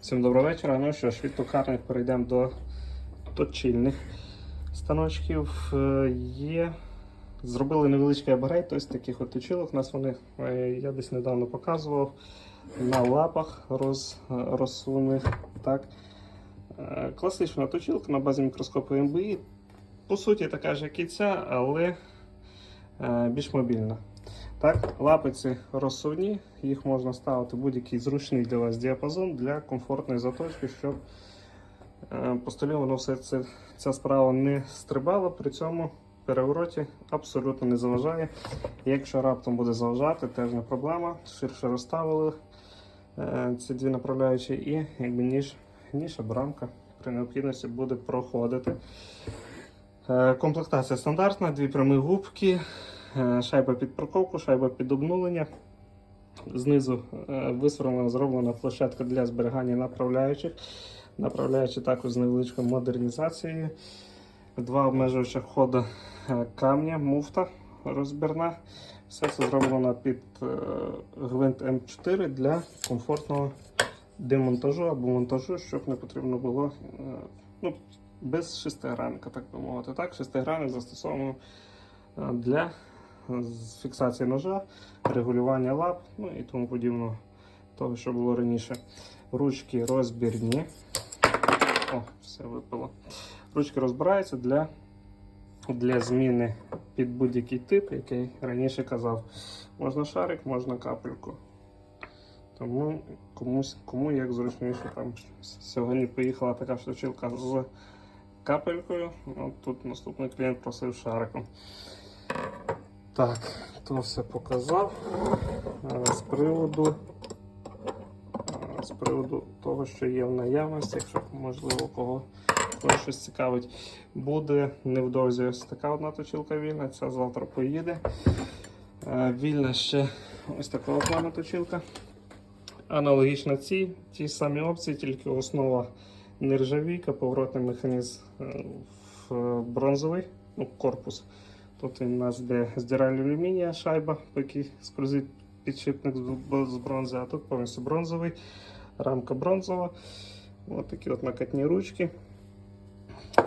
Всім доброго вечора. Ну що ж, від токарних перейдемо до точильних станочків. Е, Є. Зробили невеличкий апгрейд, ось таких от точилок. У нас вони, е, я десь недавно показував, на лапах роз, розсуних. Так. Е, Класична точилка на базі мікроскопу МБІ. По суті, така ж, як і ця, але е, більш мобільна. Так, лапиці розсувні, їх можна ставити будь-який зручний для вас діапазон для комфортної заточки, щоб е, по столі воно все це, ця справа не стрибала, при цьому перевороті абсолютно не заважає. Якщо раптом буде заважати, теж не проблема. Ширше розставили е, ці дві направляючі і якби ніж, ніж або рамка при необхідності буде проходити. Е, Комплектація стандартна, дві прямі губки, шайба під парковку, шайба під обнулення. Знизу е, висверлена зроблена площадка для зберігання направляючих. Направляючи також з невеличкою модернізацією. Два обмежувача входу е, камня, муфта розбірна. Все це зроблено під е, гвинт М4 для комфортного демонтажу або монтажу, щоб не потрібно було е, ну, без шестигранника, так би мовити. Так, шестигранник застосовано е, для з фіксації ножа, регулювання лап, ну і тому подібного того, що було раніше. Ручки розбірні. О, все випало. Ручки розбираються для, для зміни під будь-який тип, який раніше казав. Можна шарик, можна капельку. Тому комусь, кому як зручніше. Там сьогодні поїхала така штучилка з капелькою. От тут наступний клієнт просив шариком. Так, то все показав. Е, З приводу, е, з приводу того, що є в наявності, якщо можливо кого, кого щось цікавить, буде невдовзі ось така одна точилка вільна, ця завтра поїде. Е, Вільна ще ось такого плану точилка. Аналогічно цій, ті самі опції, тільки основа нержавійка, поворотний механізм в бронзовий, ну, корпус. Тут у нас де здиральний алюмінія шайба, по якій скользить підшипник з бронзи, а тут повністю бронзовий, рамка бронзова. Ось такі от накатні ручки.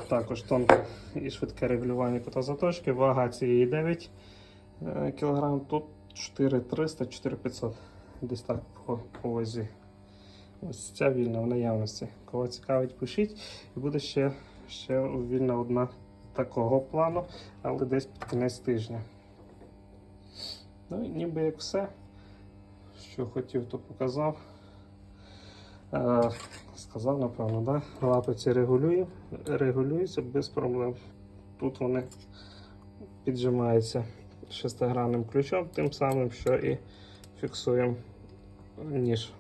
Також тонке і швидке регулювання кута заточки. Вага цієї 9 кг, тут 4300, 4500. Десь так по вазі. Ось ця вільна в наявності. Кого цікавить, пишіть. І буде ще, ще вільна одна такого плану, але десь під кінець тижня. Ну і ніби як все, що хотів, то показав. Е, сказав, напевно, да? лапиці регулює, регулюються без проблем. Тут вони піджимаються шестигранним ключом, тим самим, що і фіксуємо ніж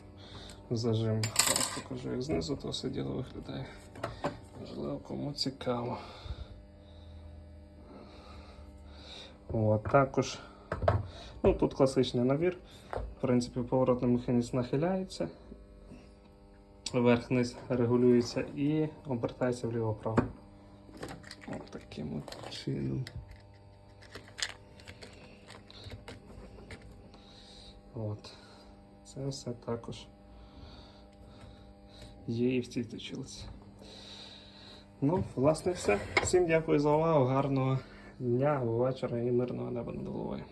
зажим. Зараз покажу, як знизу то все діло виглядає. Можливо, кому цікаво. От, також ну, тут класичний набір. В принципі, поворотний механізм нахиляється, верх-низ регулюється і обертається вліво-право. От таким чином. От. Це все також є і в цій точилці. Ну, власне, все. Всім дякую за увагу. Гарного дня, вечора і мирного неба над головою.